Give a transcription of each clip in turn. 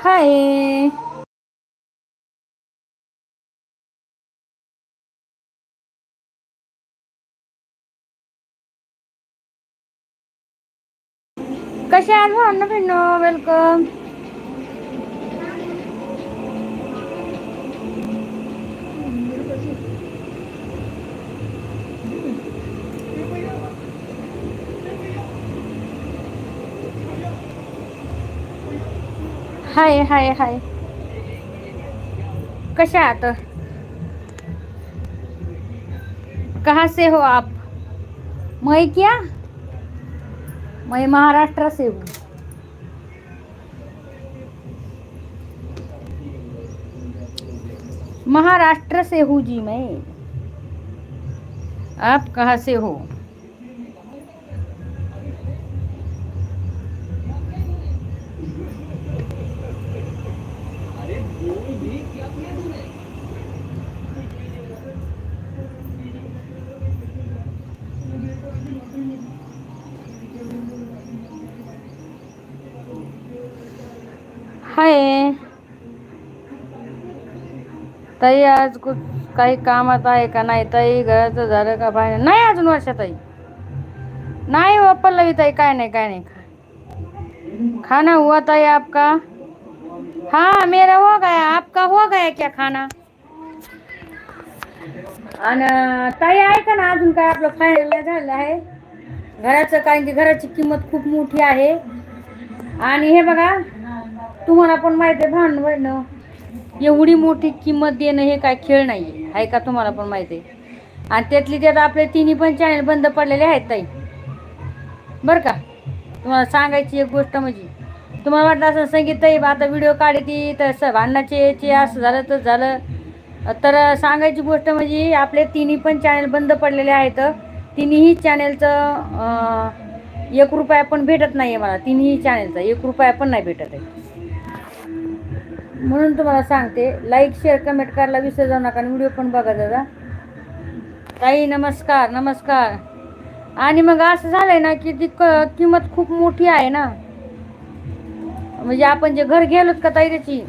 हाय कशा आहात भावना बहिणो welcome hi हाय हाय. कशा आहात? कहा से हो आप? मैं क्या? मैं महाराष्ट्र से हूँ. महाराष्ट्र से हूँ जी मैं. आप कहाँ से हो? ताई आज कुठ काही कामात आहे का नाही ताई? घराचं झालं का बाहेर? नाही अजून वर्षा ताई. नाही हो पल्लवी ताई काय नाही काय नाही. खाना हुआ ताई आपका? हाँ मेरा हो गया आपका हो गया क्या खाना? आणि ताई आहे का ना अजून काय आपलं फायनल झालं आहे. घराचं कारण की घराची किंमत खूप मोठी आहे. आणि हे बघा तुम्हाला पण माहिती आहे भांडण एवढी मोठी किंमत देणं हे काय खेळ नाही आहे का तुम्हाला पण माहिती? आहे आणि त्यातली त्यात आपले तिन्ही पण चॅनल बंद पडलेले आहेत ताई. बरं का? तुम्हाला सांगायची एक गोष्ट म्हणजे तुम्हाला वाटलं असं संगीत ताई आता व्हिडिओ काढती तर स भांडणाचे चे असं झालं तर झालं. तर सांगायची गोष्ट म्हणजे आपले तिन्ही पण चॅनल बंद पडलेले आहेत. तिन्ही चॅनलचं एक रुपया पण भेटत नाही आहे मला. तिन्ही चॅनलचा एक रुपया पण नाही भेटत आहे. म्हणून तुम्हाला सांगते लाईक शेअर कमेंट करायला विसर जाऊ नका आणि व्हिडिओ पण बघा दादा. ताई नमस्कार नमस्कार. आणि मग असं झालंय ना की ती क किंमत खूप मोठी आहे ना. म्हणजे आपण जे घर गेलोत का ताई त्याची?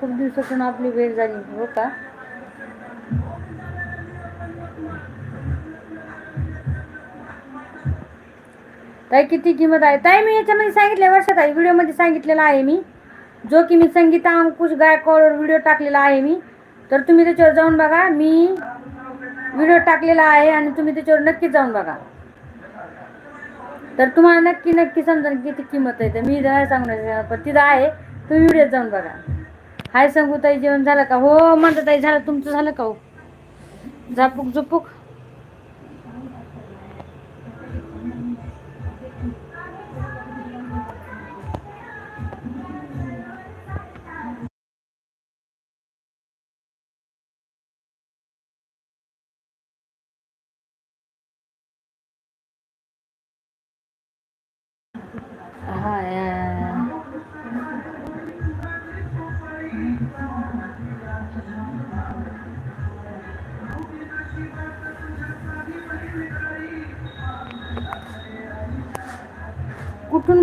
खूप दिवसातून आपली भेट झाली हो का? ताई किती किंमत आहे? ताई मी याच्यामध्ये सांगितलं वर्षात आहे व्हिडिओमध्ये सांगितलेला आहे मी. जो की मी संगीता अंकुश गायकवाडवर व्हिडिओ टाकलेला आहे मी. तर तुम्ही त्याच्यावर जाऊन बघा मी व्हिडिओ टाकलेला आहे आणि तुम्ही त्याच्यावर नक्की जाऊन बघा. तर तुम्हाला नक्की नक्की समजा किती किंमत आहे तर मी नाही सांगणार पण तिथं आहे तुम्ही व्हिडिओ जाऊन बघा. हाय सांगू ताई जेवण झालं का? हो म्हणता ताई झालं. तुमचं झालं का हो? झापूक झुपूक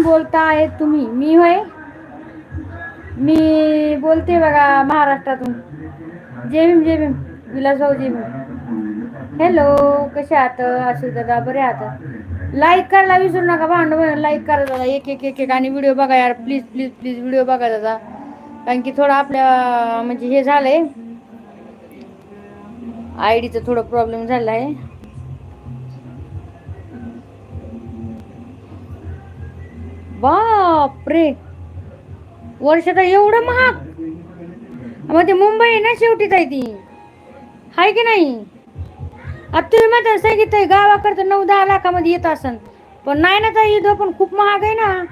कुठून बोलता आहे तुम्ही? मी होय? मी बोलते बघा महाराष्ट्रातून. जय भीम जय भीम. विलासभाऊ जय हॅलो कसे आहात? आशिष दादा बरे आहात? लाईक करायला विसरू नका भांडण लाईक करा दादा. एक एक एक एक आणि व्हिडिओ बघा यार. प्लीज प्लीज प्लीज व्हिडिओ बघा दादा. कारण की थोडं आपल्या म्हणजे हे झालंय. आय डीचं थोडं प्रॉब्लेम झाला आहे बापरे. वर्षात एवढं महाग. मग ते मुंबई आहे ना शेवटी ताई ती. हाय की नाही? आता तुम्ही म्हणता सांगितलंय गावाकडचं नऊ दहा लाखामध्ये येत असन. पण नाही ना ताई इथं पण खूप महाग आहे ना.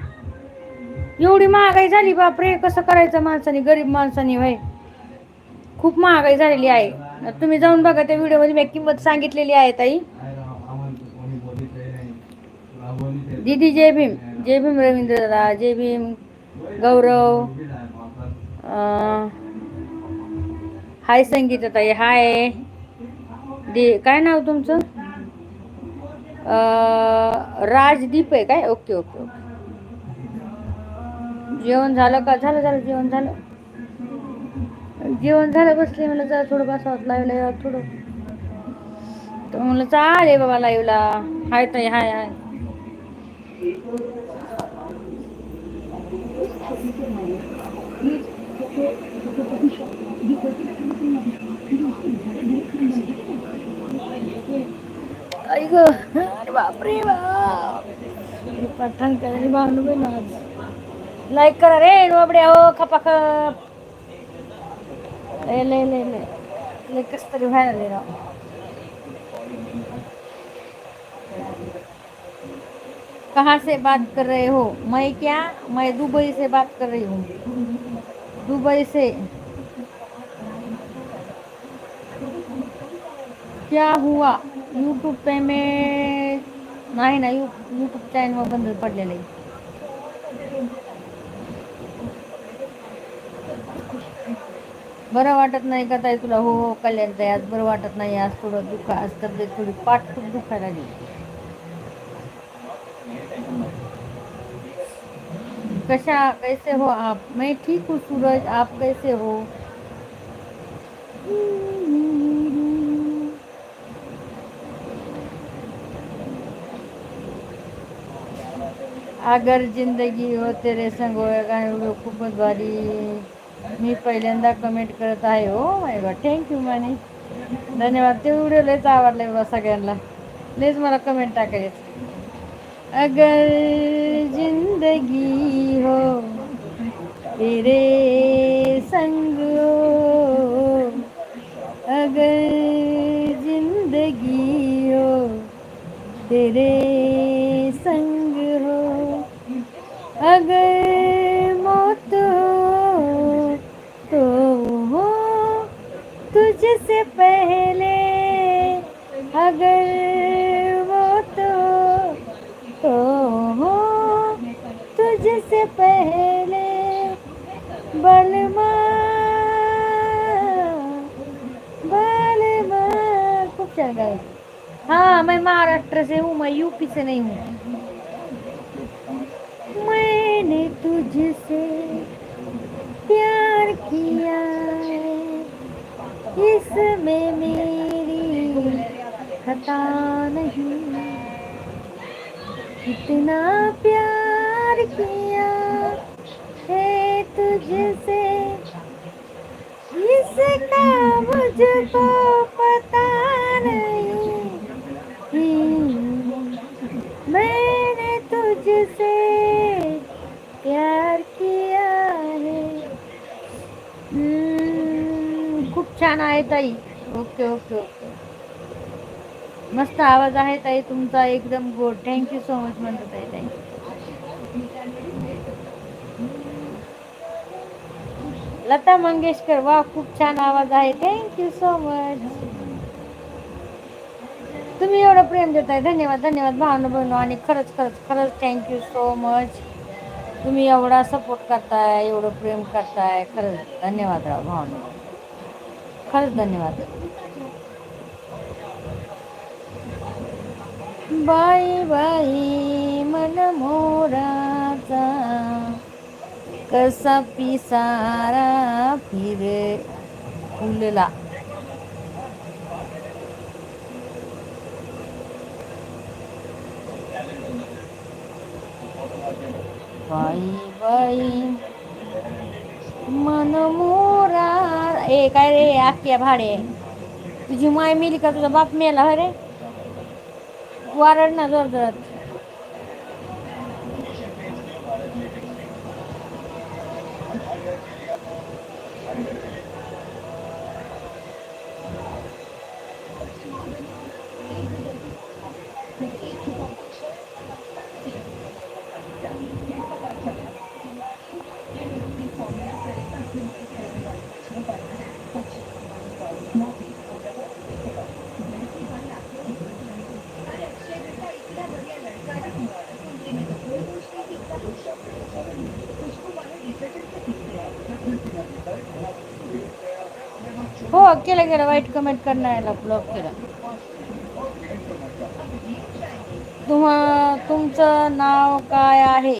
एवढी महागाई झाली बापरे. कसं करायचं माणसाने गरीब माणसाने भाई खूप महागाई झालेली आहे. तुम्ही जाऊन बघा त्या व्हिडिओमध्ये मी किंमत सांगितलेली आहे ताई. दीदी जय भीम. जय भीम रवींद्र दादा जय भीम गौरव. हाय संगीता ताई हाय. दे काय नाव तुमचं? राजदीप आहे काय? Okay okay okay. जेवण झालं का? झालं झालं जेवण झालं. जेवण झालं बसले मला जरा थोडं बसावत लाईव्हला थोडं. तर म्हणलं चालेल बाबा लाईव्हला हाय ताई हाय हाय. बापरे बाप. हे पठाण करायला भावनं पण आज लाईक करा रे बाबड्या हो खपाखप. लय लय लय लय. लय कस तरी व्हायला लय राव. कहाँ से बात कर रहे हो? मैं क्या? मैं दुबई से बात कर रही हूँ। दुबई से। क्या हुआ? यूट्यूब पे मैं नाही ना यू यूट्यूब चॅनल बंद पडलेलं आहे बरं वाटत नाही का ताई तुला? हो हो कल्याण ताई आज बरं वाटत नाही. आज थोडं दुखा आज तब्येत थोडी पाठ खूप दुखायला लागली. कशा कैसे हो आप? मैं ठीक हूँ सूरज आप कैसे हो? अगर जिंदगी हो तेरे संग होएगा खूप खूपच भारी मी पहिल्यांदा कमेंट करत आहे हो माय गॉड थँक्यू माने. धन्यवाद ते व्हिडिओ लयच आवडले बा सगळ्यांना. लयच मला कमेंट टाकायचे. अगर जिंदगी हो तेरे संग हो। अगर जिंदगी हो तेरे संग हो। अगर मौत हो तो हो तुझसे पहले। अगर मौत हो तो हो तुझसे पहले बलमा बलमा खूप छान गाय हाँ मैं महाराष्ट्र से हूँ मैं यूपी से नहीं हूँ. मैंने तुझसे प्यार किया इसमें मेरी खता नहीं। कितना प्यार किया है तुझसे। इसका मुझको पता नहीं। मैंने तुझसे प्यार किया है। खूप छान आहे ताई. Okay okay okay. मस्त आवाज आहे ताई तुमचा एकदम गोड थँक्यू सो मच म्हणतो ताई थँक्यू लता मंगेशकर वा खूप छान आवाज आहे. थँक्यू सो मच तुम्ही एवढं प्रेम देताय. धन्यवाद धन्यवाद. भावना बहिणू आणि खरंच खरंच खरंच थँक्यू सो मच तुम्ही एवढा सपोर्ट करताय एवढं प्रेम करताय. खरंच धन्यवाद राव भावना. खरंच धन्यवाद. बाई बाई. मन मोराचा कसा पिसारा फिर फुलला. बाई बाई मन मोरा. ए काय रे आख्या भाडे. तुझी माय मेली का? तुझा बाप मेला रे वारड ना जोर जोरात हो केलं गेलं वाईट कमेंट करणाऱ्याला ब्लॉक केलं. तुम्हा तुमचं नाव काय आहे?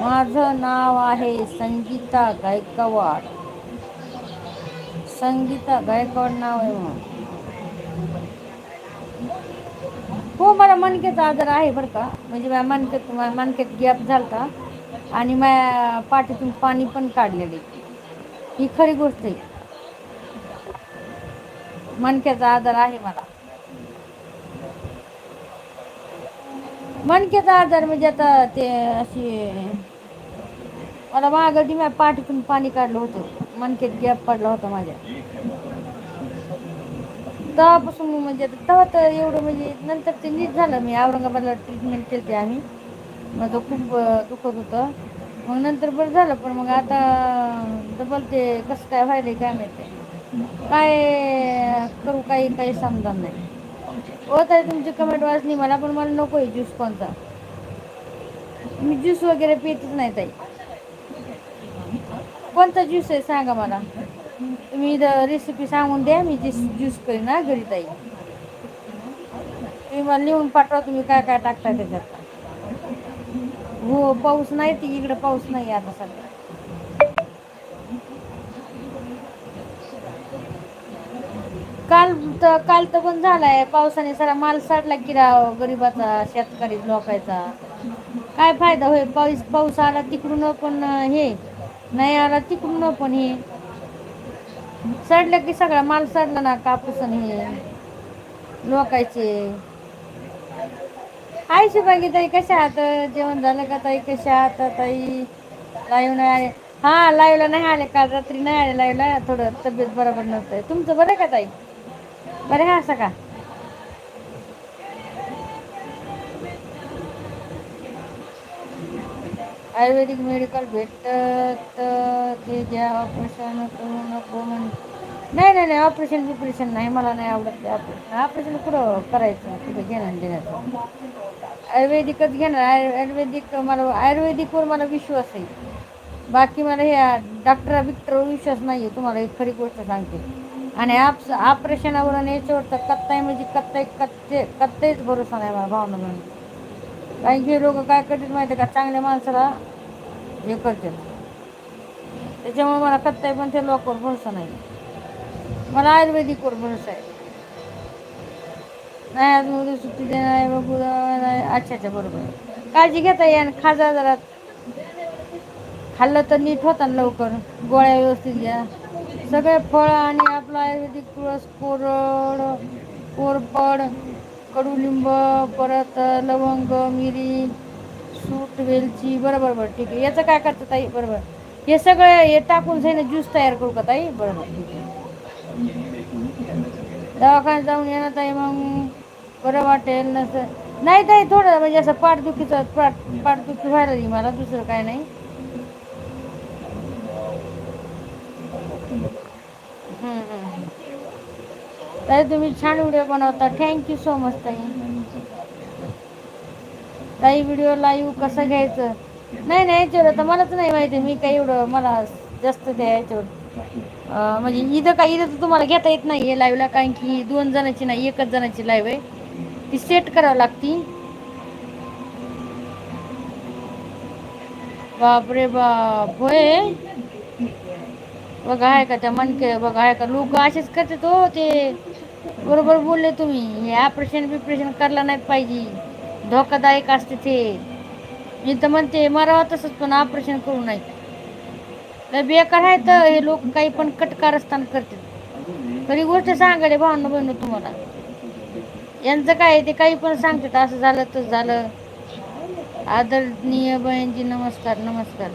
माझं नाव आहे संगीता गायकवाड. संगीता गायकवाड नाव आहे मग हो मला मनकेचा आजार आहे बरं का. म्हणजे माझ्या मनकेत मनकेत गॅप झालता. आणि माझ्या पाठीतून पाणी पण काढलेले ही खरी गोष्ट आहे. मणक्याचा आजार आहे मला. मणक्याचा आजार म्हणजे आता ते अशी मला मागं डिम्या पाठीतून पाणी काढलं होतं. मणक्यात गॅप पडला होता माझ्या. तेव्हापासून म्हणजे तेव्हा तर एवढं म्हणजे नंतर ते नीट झालं. मी औरंगाबादला ट्रीटमेंट केली आम्ही. माझं खूप दुखत होतं. मग नंतर बरं झालं पण मग आता डबल ते कसं काय व्हायलं काय माहिती. काय करू काही काही समजणार नाही. हो ताई तुमची कमेंट वाचली मला पण मला नको आहे ज्यूस कोणता. मी ज्यूस वगैरे पितच नाही ताई. कोणता ज्यूस आहे सांगा मला. तुम्ही इथं रेसिपी सांगून द्या मी ज्यूस ज्यूस करीन ना घरी ताई. तुम्ही मला लिहून पाठवा तुम्ही काय काय टाकता त्याच्यात. हो पाऊस नाही ती इकडे पाऊस नाही आता सध्या. काल तर काल तर पण झालाय. पावसाने सारा माल साठला की राव गरीबाचा शेतकरी लोकायचा काय फायदा होईल पाऊस पाऊस आला तिकडून पण हे नाही आला तिकडून पण हे. सडलं की सगळा माल सडला ना कापूस आणि हे लोकायचे आईशी शिवागी ताई कशा आहात? जेवण झालं का ताई? कशा आहात ताई? लाईव्ह नाही आले. हा लाईव्हला नाही आले. काल रात्री नाही आले लाईव्हला. थोडं तब्येत बरोबर नव्हतं. तुमचं बरं का ताई? बरं आहे असं का? आयुर्वेदिक मेडिकल भेटत ते ज्या ऑपरेशन करू नको म्हण नाही नाही नाही ऑपरेशन बिपरेशन नाही मला नाही आवडत ते ऑपरेशन. ऑपरेशन कुठं करायचं? कुठं घेणार देण्याचं? आयुर्वेदिकच घेणार. आयु आयुर्वेदिक मला आयुर्वेदिकवर मला विश्वास आहे. बाकी मला हे डॉक्टर विक्टरवर विश्वास नाही आहे तुम्हाला एक खरी गोष्ट सांगते. आणि आप ऑपरेशनावर आणि याच्यावर तर म्हणजे कत्ताय कच्चे कत्ताईच भरोसा नाही मला भावना म्हणून. काही की लोक काय करतात माहिती आहे का? चांगल्या माणसाला हे करतात. त्याच्यामुळे मला कत्ताई पण ते लोकांवर भरोसा नाही. मला आयुर्वेदिकवर भरोसा आहे. नाही आज उद्या सुट्टी देणार आहे बघू नाही अच्छा अच्छा बरोबर आहे. काळजी घेता येईल आणि खाजा जरा. खाल्लं तर नीट होता ना लवकर. गोळ्या व्यवस्थित घ्या. सगळे फळ आणि आपलं आयुर्वेदिक तुळस कोरड कोरपड कडुलिंब परत लवंग मिरी सूट वेलची बरोबर बरं ठीक आहे. याचं काय करतं ताई? बरोबर. हे सगळं हे टाकून सैने ज्यूस तयार करू का ताई? बरोबर ठीक आहे. दवाखान्यात जाऊन येणार ताई मग. बरं वाटेल नसं नाही ताई थोडं म्हणजे असं पाठदुखीचं पाठ पाठदुखी व्हायला मला दुसरं काय नाही. ताई तुम्ही छान व्हिडिओ बनवता. थँक्यू सो मच ताई. ताई व्हिडिओ लाईव्ह कसं घ्यायचं? नाही नाही याच्यावर आता मलाच नाही माहिती. मी काही एवढं मला जास्त त्या याच्यावर. म्हणजे इथं काय इथं तर तुम्हाला घेता येत नाही आहे लाईव्हला कारण की दोन जणांची नाही एकच जणांची लाईव्ह आहे. ती सेट करावं लागती. बापरे बाप. होय? बघा आहे का त्या मनके बघा आहे का? लोक असेच करतात हो ते. बरोबर बोलले तुम्ही. हे ऑपरेशन बिपरेशन करायला नाही पाहिजे. धोकादायक असते ते. मी तर म्हणते मरावा तसंच पण ऑपरेशन करू नाही तर बेकार आहे तर हे लोक काही पण कटकारस्थान करतात. तरी गोष्ट सांगायला भावना बहिण तुम्हाला. यांचं काय आहे, ते काही पण सांगतात. असं झालं तसं झालं. आदरणीय बहिणजी नमस्कार नमस्कार.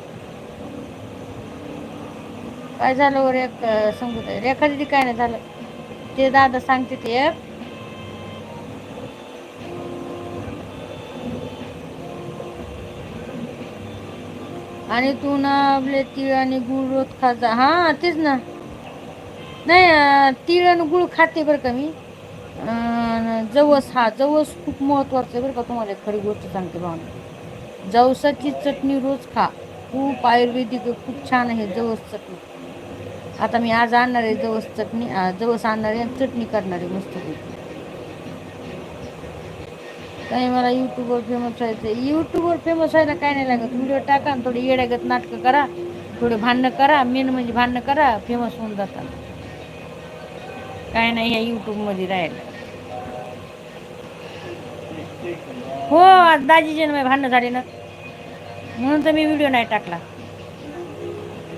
काय झालं वर एक सांगू आहे रेखा दिदी काय नाही झालं. ते दादा सांगते ते. एक आणि तू ना आपले तीळ आणि गुळ रोज खाजा हा तेच ना. नाही तीळ आणि गुळ खाते बरं का मी. जवस हा जवस खूप महत्त्वाचं आहे बरं का तुम्हाला. खरी गोष्ट सांगते भावना जवसाची चटणी रोज खा. खूप आयुर्वेदिक खूप छान आहे जवस चटणी. आता मी आज आणणार आहे जवस चटणी जवस आणणार आहे आणि चटणी करणार आहे मस्त काही मला यूट्यूबवर फेमस व्हायचं यूट्यूबवर फेमस व्हायला काय नाही लागत. व्हिडिओ टाका थोडे थोडी येड्यागत नाटकं करा. थोडे भांडणं करा. मेन म्हणजे भांडणं करा. फेमस होऊन जातात काय नाही ह्या यूट्यूबमध्ये राहायला हो आज दाजीचे ना भांडणं झाले ना. म्हणून तर मी व्हिडिओ नाही टाकला.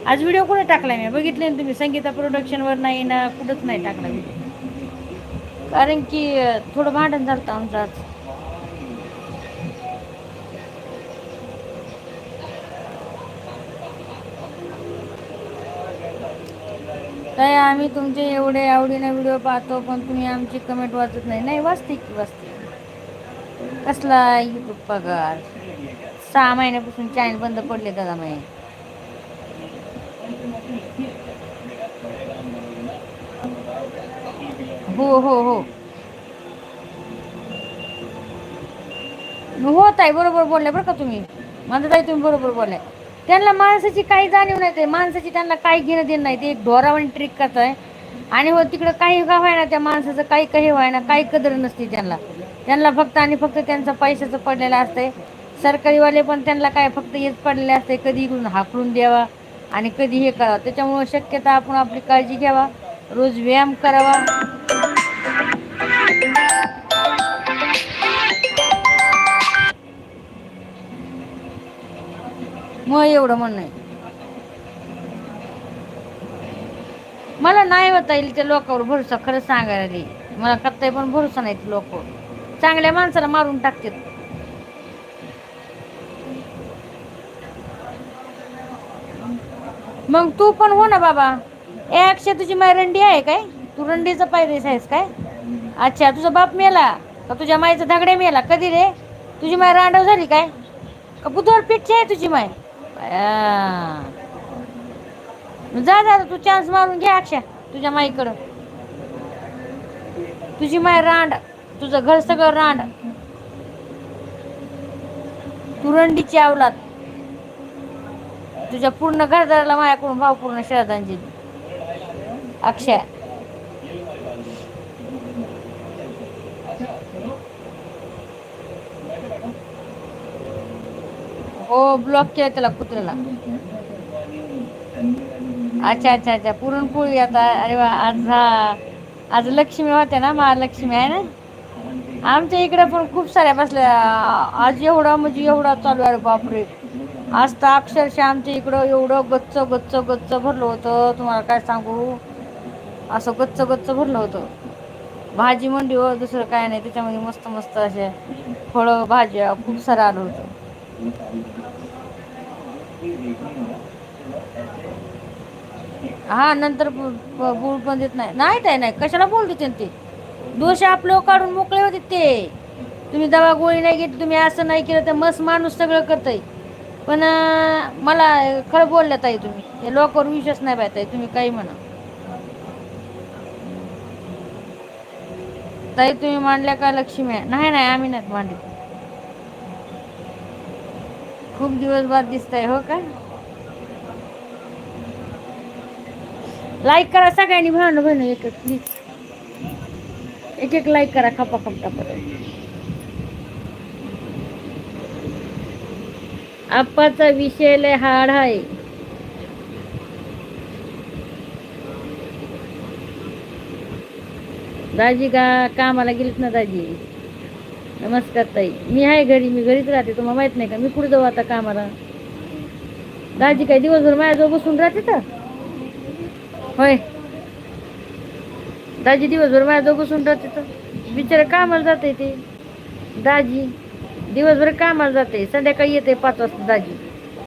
आज व्हिडिओ कुठे टाकला मी? बघितले ना तुम्ही संगीता प्रोडक्शनवर नाही ना कुठंच नाही टाकला व्हिडिओ कारण की थोडं भांडण झालं होतं आमचं आज. काय आम्ही तुमचे एवढे आवडीने व्हिडिओ पाहतो पण तुम्ही आमची कमेंट वाचत नाही. नाही वाचते की वाचते. कसला युट्यूब पगार? सहा महिन्यापासून चॅनल बंद पडले दादा माये. हो हो हो. होत आहे बरोबर बोलले बरं का तुम्ही. माझं ताई तुम्ही बरोबर बोलले. त्यांना माणसाची काही जाणीव नाही ते. माणसाची त्यांना काही घेणं देणं नाही. ते एक ढोरावानी ट्रिक करत आहे आणि हो तिकडं काही का व्हायना त्या माणसाचं काही काही व्हायना काही कदर नसते त्यांना. त्यांना फक्त आणि फक्त त्यांचं पैशाचं पडलेलं असतंय सरकारीवाले पण त्यांना काय फक्त हेच पडलेले असते. कधी इकडून हाकलून द्यावा आणि कधी हे करावं. त्याच्यामुळं शक्यता आपण आपली काळजी घ्यावा. रोज व्यायाम करावा. मग एवढं म्हणणं आहे. मला नाही होता येईल त्या लोकांवर भरोसा खरंच सांगायला दे मला करताय पण भरोसा नाही ते लोक चांगल्या माणसाला मारून टाकतात. मग तू पण हो ना बाबा. ए अक्षय तुझी माय रंडी आहे काय? तू रंडीचा पायरेस आहेस काय? अच्छा तुझा बाप मेला? का तुझ्या मायचा धगड्या मेला? कधी रे? तुझी माय रांडव झाली काय? का बुधवार पिठची आहे तुझी माय? जा जा तू चान्स मारून घे अक्षय तुझ्या माईकडं. तुझी माय रांड तुझं घर सगळं रांड. तू रंडीची आवलात. तुझ्या पूर्ण घरदाराला माझ्याकडून भावपूर्ण श्रद्धांजली. अक्षय. हो ब्लॉक केला त्याला कुत्र्याला. अच्छा अच्छा अच्छा. पुरणपोळी आता. अरे वा आज हा आज लक्ष्मी होत्या ना महालक्ष्मी आहे ना? आमच्या इकडे पण खूप साऱ्या बसल्या. आज एवढा म्हणजे एवढा चालू आहे बापरे. आज तर अक्षरशः आमच्या इकडं एवढं गच्च गच्च गच्च भरलं होतं. तुम्हाला काय सांगू? असं गच्च गच्च भरलं होतं. भाजी मंडी हो दुसरं काय नाही. त्याच्यामध्ये मस्त मस्त असे फळं भाज्या खूप सारं आलं होतं. हा नंतर बोल पण देत नाही. नाही ताई नाही. कशाला बोलतो देते ते? दोष आपलं काढून मोकळे होते ते. तुम्ही दवा गोळी नाही घेतली तुम्ही असं नाही केलं तर मस्त माणूस सगळं करतंय. पण मला खरं बोलल्या ताई तुम्ही. हे लोकांवर विश्वास नाही पाहिजे ताई तुम्ही काही म्हणा. ताई तुम्ही मांडल्या का लक्ष्मी? आहे नाही नाही आम्ही नाही मांडली. खूप दिवस बाद दिसताय हो का? लाईक करा सगळ्यांनी भावना बहिण एक एक प्लीज एक एक लाईक करा खपा खपटा आप्पाचा विषय लय हाड आहे. दाजी का कामाला गेलीत ना दाजी? नमस्कार ताई. मी आहे घरी मी घरीच राहते तुम्हाला माहीत नाही का? मी कुठे जाऊ आता कामाला? दाजी काय दिवसभर माझ्याजवळ बसून राहते तर होय. दाजी दिवसभर माझ्याजवळ बसून राहते तर बिचारा कामाला जाते ते. दाजी दिवसभर कामाला जाते संध्याकाळी येते पाच वाजता दाजी.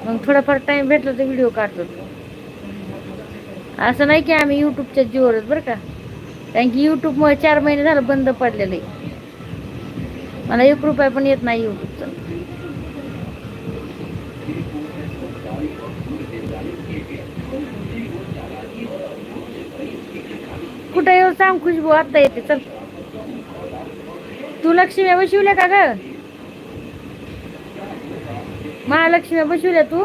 मग थोडाफार टाइम भेटला तर व्हिडिओ काढतो. असं नाही की आम्ही यूट्यूबच्या जीवरच बरं का? कारण की यूट्यूबमुळे चार महिने झालं बंद पडलेलं आहे. मला एक रुपया पण येत नाही यूट्यूबचा कुठं येऊ सांग खुशबू आता येते चल. तू लक्ष्मी बसवल्या का ग? महालक्ष्मी बसवल्या तू?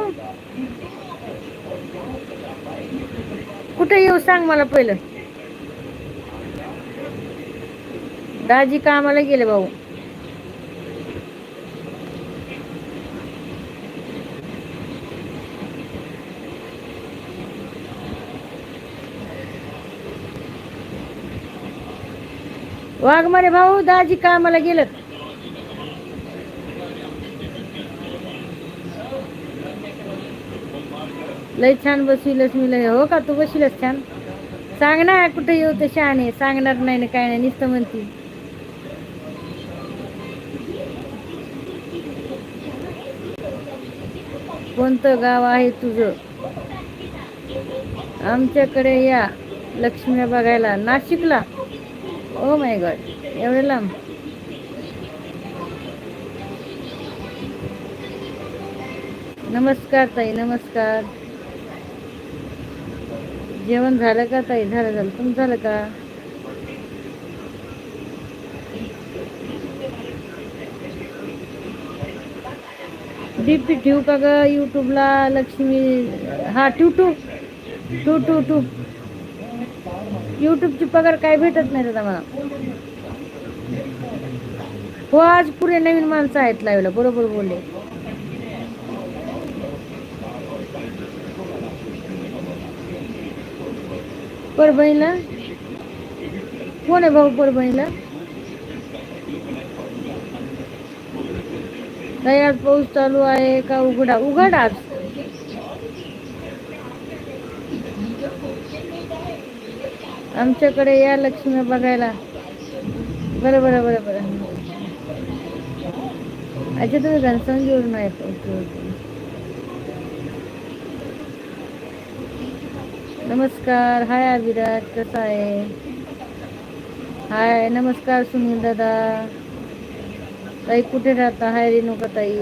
कुठे येऊ सांग मला पहिलं. दाजी कामाला गेले भाऊ. वाघमारे भाऊ दाजी कामाला गेलं लय छान बसविलच मी लय. हो का? तू बसविलच छान. सांग ना कुठे येऊ ते शहाणे सांगणार नाही ना काय नाही. नुसतं म्हणती. कोणतं गाव आहे तुझं? आमच्याकडे या लक्ष्मी बघायला. नाशिकला. ओ माय गॉड एवढे लांब. नमस्कार ताई नमस्कार. जेवण झालं का ताई? झालं झालं. तुम झालं का? डीपी ठेवू का ग? यूट्यूबला लक्ष्मी हा टू टू. टू टू टू. यूट्यूबची पगार काय भेटत नाही दादा मला. हो आज पुरे नवीन माणसं आहेत लाईव्हला बरोबर बोलले. परभणीला? कोण आहे भाऊ परभणीला? नाही आज पाऊस चालू आहे का? उघडा उघड आज. आमच्याकडे या लक्ष्मी बघायला. बरं बरं बरं बरं. अच्छा तुम्ही घनसंगीवरून आहेत नमस्कार. हाय अभिराज कसा आहे? हाय नमस्कार सुनील दादा. ताई कुठे राहता? हाय रेणुका ताई.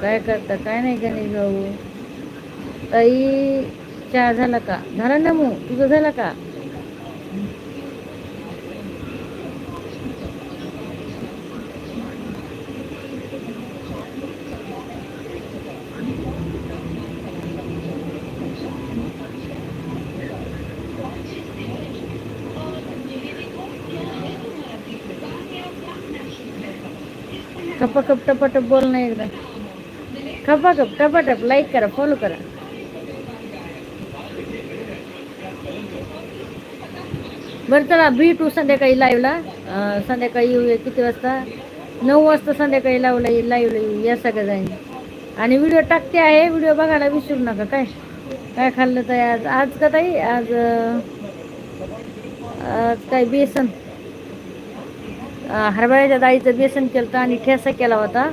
काय करता? काय नाही गणेश भाऊ. ताई चहा झाला का? झाला ना मग? तुझं झाला का? खपा खप टपाटप बोल ना एकदा. खपा खप टपाटप लाईक करा फॉलो करा. बरं चला भेटू संध्याकाळी लाईव्हला संध्याकाळी येऊया किती वाजता? नऊ वाजता संध्याकाळी लावला लाईव्हला येऊ या सगळं आणि व्हिडिओ टाकते आहे व्हिडिओ बघायला विसरू नका काय? काय खाल्लं ताई आज? आज का ताई? आज आज काय बेसन. हरभऱ्याच्या डाळीचं बेसन केलं होतं आणि ठेसा केला होता.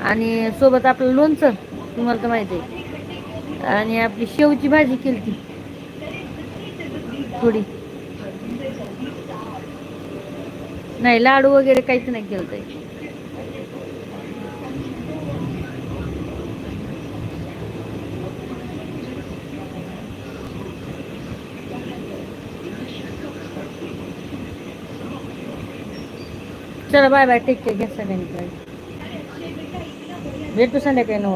आणि सोबत आपलं लोणचं तुम्हाला तर माहिती आहे. आणि आपली शेवची भाजी केली ती थोडी. नाही लाडू वगैरे काहीच नाही केलं चला बाय बाय टेक केअर घ्या सगळ्यांनी भेटू संध्याकाळी नऊ